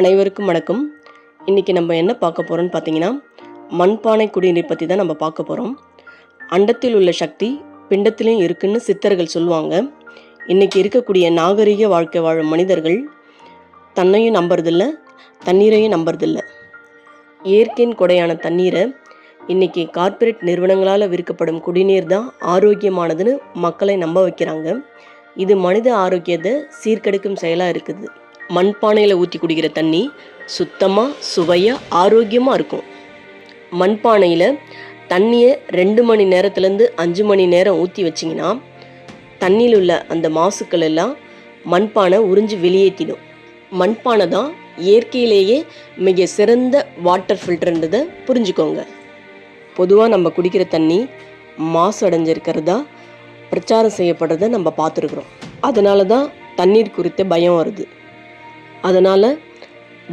அனைவருக்கும் வணக்கம். இன்றைக்கி நம்ம என்ன பார்க்க போகிறோம்னு பார்த்தீங்கன்னா மண்பானை குடிநீர் பற்றி தான் நம்ம பார்க்க போகிறோம் அண்டத்தில் உள்ள சக்தி பிண்டத்திலையும் இருக்குன்னு சித்தர்கள் சொல்லுவாங்க. இன்றைக்கி இருக்கக்கூடிய நாகரிக வாழ்க்கை வாழும் மனிதர்கள் தன்னையும் நம்புறதில்ல தண்ணீரையும் நம்புறதில்ல. இயற்கையின் கொடையான தண்ணீரை இன்றைக்கி கார்ப்பரேட் நிறுவனங்களால் விற்கப்படும் குடிநீர் தான் ஆரோக்கியமானதுன்னு மக்களை நம்ப வைக்கிறாங்க. இது மனித ஆரோக்கியத்தை சீர்கெடுக்கும் செயலாக இருக்குது. மண்பானையில் ஊற்றி குடிக்கிற தண்ணி சுத்தமாக சுவையாக ஆரோக்கியமாக இருக்கும். மண்பானையில் தண்ணியை ரெண்டு மணி நேரத்துலேருந்து அஞ்சு மணி நேரம் ஊற்றி வச்சிங்கன்னா தண்ணியில் உள்ள அந்த மாசுக்கள் எல்லாம் மண்பானை உறிஞ்சி வெளியேற்றிடும் மண்பானை தான் இயற்கையிலேயே மிக சிறந்த வாட்டர் ஃபில்டர்ன்றதை புரிஞ்சுக்கோங்க. பொதுவாக நம்ம குடிக்கிற தண்ணி மாசு அடைஞ்சிருக்கிறதா பிரச்சாரம் செய்யப்படுறத நம்ம பார்த்துருக்குறோம். அதனால தான் தண்ணீர் குறித்த பயம் வருது. அதனால்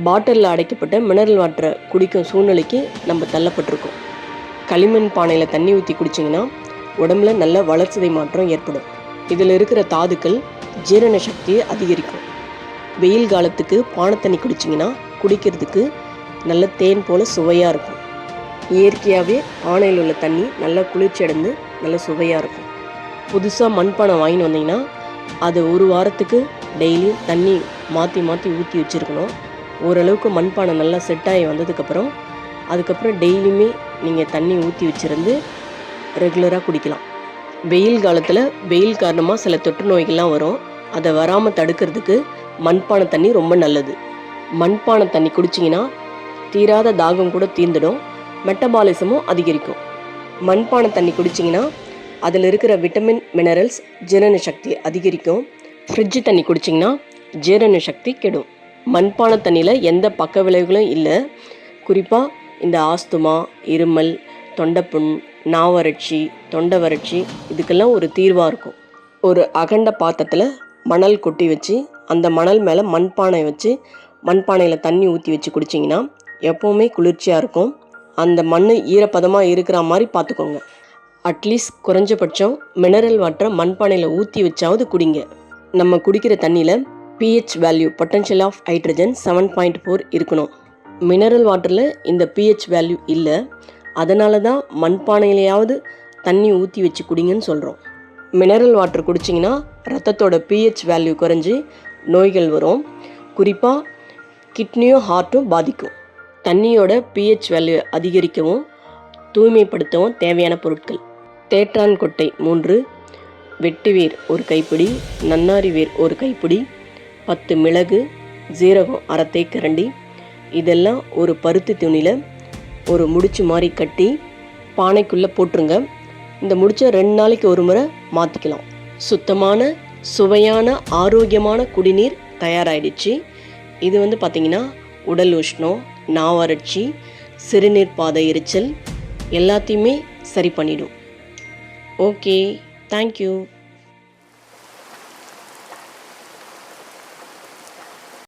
பாட்டிலில் அடைக்கப்பட்ட மினரல் வாட்டரை குடிக்கும் சூழ்நிலைக்கு நம்ம தள்ளப்பட்டிருக்கோம். களிமண் பானையில் தண்ணி ஊற்றி குடிச்சிங்கன்னா உடம்புல நல்ல வளர்ச்சிதை மாற்றம் ஏற்படும். இதில் இருக்கிற தாதுக்கள் ஜீரண சக்தியை அதிகரிக்கும். வெயில் காலத்துக்கு பானை தண்ணி குடிச்சிங்கன்னா குடிக்கிறதுக்கு நல்ல தேன் போல் சுவையாக இருக்கும். இயற்கையாகவே பானையில் உள்ள தண்ணி நல்லா குளிர்ச்சி அடைந்து நல்ல சுவையாக இருக்கும். புதுசாக மண்பானை வாங்கிட்டு வந்தீங்கன்னா அது ஒரு வாரத்துக்கு டெய்லியும் தண்ணி மாற்றி மாற்றி ஊற்றி வச்சுருக்கணும். ஓரளவுக்கு மண்பானை நல்லா செட் ஆகி வந்ததுக்கப்புறம் அதுக்கப்புறம் டெய்லியுமே நீங்கள் தண்ணி ஊற்றி வச்சுருந்து ரெகுலராக குடிக்கலாம். வெயில் காலத்தில் வெயில் காரணமாக சில தொற்று நோய்கள்லாம் வரும். அதை வராமல் தடுக்கிறதுக்கு மண்பானை தண்ணி ரொம்ப நல்லது. மண்பானை தண்ணி குடிச்சிங்கன்னா தீராத தாகம் கூட தீர்ந்துடும். மெட்டபாலிசமும் அதிகரிக்கும். மண்பானை தண்ணி குடிச்சிங்கன்னா அதில் இருக்கிற விட்டமின் மினரல்ஸ் ஜீரண சக்தி அதிகரிக்கும். ஃப்ரிட்ஜு தண்ணி குடிச்சிங்கன்னா ஜீரண சக்தி கெடும். மண்பானை தண்ணியில் எந்த பக்க விளைவுகளும் இல்லை. குறிப்பாக இந்த ஆஸ்துமா இருமல் தொண்டைப்புண் நாவறட்சி தொண்டை வறட்சி இதுக்கெல்லாம் ஒரு தீர்வாக இருக்கும். ஒரு அகண்ட பாத்திரத்தில் மணல் கொட்டி வச்சு அந்த மணல் மேலே மண்பானை வச்சு மண்பானையில் தண்ணி ஊற்றி வச்சு குடிச்சிங்கன்னா எப்போவுமே குளிர்ச்சியாக இருக்கும். அந்த மண் ஈரப்பதமாக இருக்கிற மாதிரி பார்த்துக்கோங்க அட்லீஸ்ட் குறைஞ்சபட்சம் மினரல் வாட்டரை மண்பானையில் ஊற்றி வச்சாவது குடிங்க. நம்ம குடிக்கிற தண்ணியில் pH value potential of hydrogen seven point four இருக்கணும். மினரல் வாட்டரில் இந்த பிஹெச் வேல்யூ இல்லை. அதனால தான் மண்பானையிலையாவது தண்ணி ஊற்றி வச்சு குடிங்கன்னு சொல்கிறோம் மினரல் வாட்டர் குடிச்சிங்கன்னா ரத்தத்தோட பிஹெச் வேல்யூ குறைஞ்சி நோய்கள் வரும். குறிப்பாக கிட்னியும் ஹார்ட்டும் பாதிக்கும். தண்ணியோட பிஹெச் வேல்யூ அதிகரிக்கவும் தூய்மைப்படுத்தவும் தேவையான பொருட்கள். தேற்றான் கொட்டை மூன்று வெட்டுவேர் ஒரு கைப்பிடி நன்னாரி வேர் ஒரு கைப்பிடி பத்து மிளகு ஜீரகம் அரை தேக்கரண்டி. இதெல்லாம் ஒரு பருத்தி துணியில் ஒரு முடிச்சு மாதிரி கட்டி பானைக்குள்ளே போட்டுருங்க. இந்த முடிச்ச ரெண்டு நாளைக்கு ஒரு முறை மாற்றிக்கலாம் சுத்தமான சுவையான ஆரோக்கியமான குடிநீர் தயாராகிடுச்சு இது வந்து பார்த்திங்கன்னா உடல் உஷ்ணம் நாவறட்சி சிறுநீர் பாதை எரிச்சல் எல்லாத்தையுமே சரி பண்ணிடும். Okay thank you